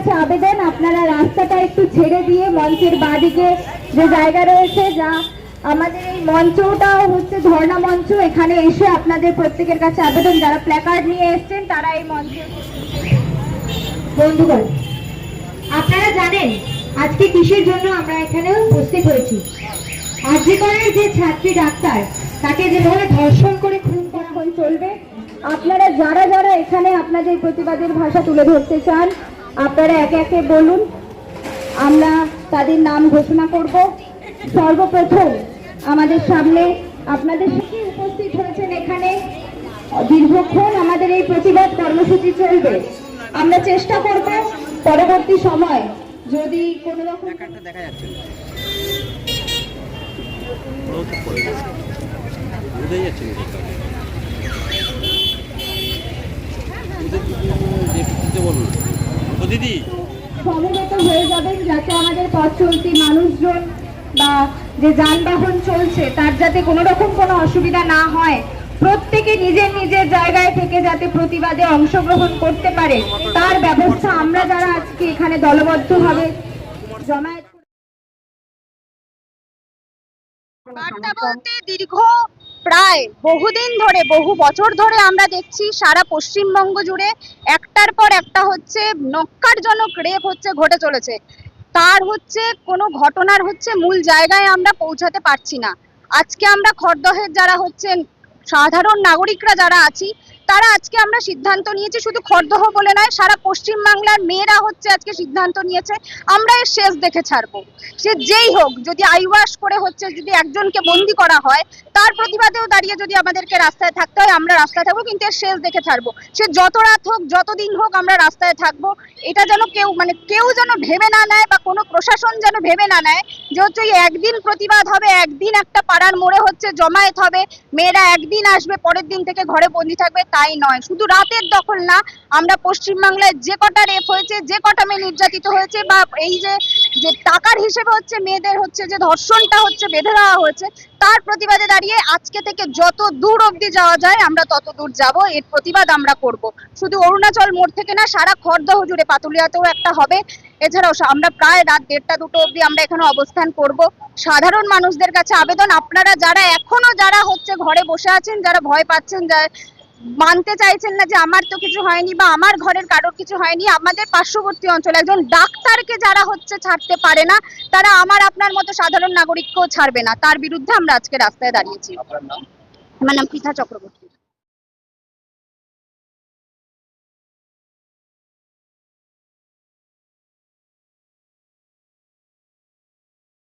কাছে আবেদন, আপনারা রাস্তাটা একটু ছেড়ে দিয়ে মঞ্চের বাদিকে যে জায়গা রয়েছে, যা আমাদের এই মঞ্চটা হচ্ছে ধর্ণা মঞ্চ, এখানে এসে আপনাদের প্রত্যেকের কাছে আবেদন। যারা প্ল্যাকার্ড নিয়ে এসেছেন, তারা এই মঞ্চে বন্ধুগণ, আপনারা জানেন আজকে কিসের জন্য আমরা এখানে উপস্থিত হয়েছি? আর্যিকরের যে ছাত্রী ডাক্তার, তাকে যেভাবে ধর্ষণ করে খুন করা হয়ে চলবে, আপনারা যারা যারা এখানে আপনাদের প্রতিবাদের ভাষা তুলে ধরতে চান আপনারা একে একে বলুন আমরা তাদের নাম ঘোষণা করব সর্বপ্রথম আমাদের সামনে আপনাদের সাথে উপস্থিত হয়েছেন এখানে দীর্ঘক্ষণ আমাদের এই প্রতিবাদ কর্মসূচি চলবে আমরা চেষ্টা করব পরবর্তী সময় যদি কোনো রকম দেখা যাচ্ছে যাচ্ছে দিদি। সমবেত হয়ে যাবেন যাতে আমাদের পথ চলতি মানুষজন বা যে যানবাহন চলছে তার যাতে কোনো রকম কোনো অসুবিধা না হয়। প্রত্যেকে নিজের নিজের জায়গায় থেকে যাতে প্রতিবাদে অংশগ্রহণ করতে পারে তার ব্যবস্থা আমরা যারা আজকে এখানে দলবদ্ধভাবে জমায়েত বার্তা বলতে দীর্ঘ প্রায় বহুদিন ধরে, বহু বছর ধরে আমরা দেখছি সারা পশ্চিমবঙ্গ জুড়ে একটার পর একটা হচ্ছে নক্কারজনক রেপ হচ্ছে, ঘটে চলেছে। তার হচ্ছে কোনো ঘটনার হচ্ছে মূল জায়গায় আমরা পৌঁছাতে পারছি না। আজকে আমরা খরদহের যারা হচ্ছেন, সাধারণ নাগরিকরা যারা আছি তারা আজকে আমরা সিদ্ধান্ত নিয়েছি, শুধু খড়দহ বলে নয়, সারা পশ্চিমবাংলার মেয়েরা হচ্ছে আজকে সিদ্ধান্ত নিয়েছে, আমরা এর শেষ দেখে ছাড়বো। সে যেই হোক, যদি আইওয়াশ করে হচ্ছে, যদি একজনকে বন্দি করা হয়, তার প্রতিবাদেও দাঁড়িয়ে যদি আমাদেরকে রাস্তায় থাকতে হয়, আমরা রাস্তায় থাকব, কিন্তু এর শেষ দেখে ছাড়বো। সে যত রাত হোক যতদিন হোক, আমরা রাস্তায় থাকব। এটা যেন কেউ মানে কেউ যেন ভেবে না নেয় বা কোনো প্রশাসন যেন ভেবে না নেয় যে হচ্ছে একদিন প্রতিবাদ হবে, একদিন একটা পাড়ার মোড়ে হচ্ছে জমায়েত হবে, মেয়েরা একদিন আসবে, পরের দিন থেকে ঘরে বন্দি থাকবে তাই নয়। শুধু রাতের দখল না, আমরা পশ্চিমবাংলায় যে কটা রেপ হয়েছে, যে কটা মেয়ে নির্যাতিত হয়েছে, বা এই যে যে টাকার হিসেবে হচ্ছে, মেয়েদের হচ্ছে, যে ধর্ষণটা হচ্ছে, বেঁধে দেওয়া হয়েছে, তার প্রতিবাদে দাঁড়িয়ে আজকে থেকে যত দূর অবধি যাওয়া যায়, আমরা তত দূর যাব, এর প্রতিবাদ আমরা করব। শুধু অরুণাচল মোড় থেকে না, সারা খড়দহ জুড়ে পাতুলিয়াতেও একটা হবে। এছাড়াও আমরা প্রায় রাত দেড়টা দুটো অবধি আমরা এখানে অবস্থান করব। সাধারণ মানুষদের কাছে আবেদন, আপনারা যারা এখনও যারা হচ্ছে ঘরে বসে আছেন, যারা ভয় পাচ্ছেন মানতে চাইছেন না যে আমার তো কিছু হয়নি বা আমার ঘরের কারোর কিছু হয়নি আমাদের পার্শ্ববর্তী অঞ্চলে একজন ডাক্তারকে যারা হচ্ছে ছাড়তে পারে না তারা আমার আপনার মতো সাধারণ নাগরিককেও ছাড়বে না। তার বিরুদ্ধে আমরা আজকে রাস্তায় দাঁড়িয়েছি। আমার নাম পৃথা চক্রবর্তী।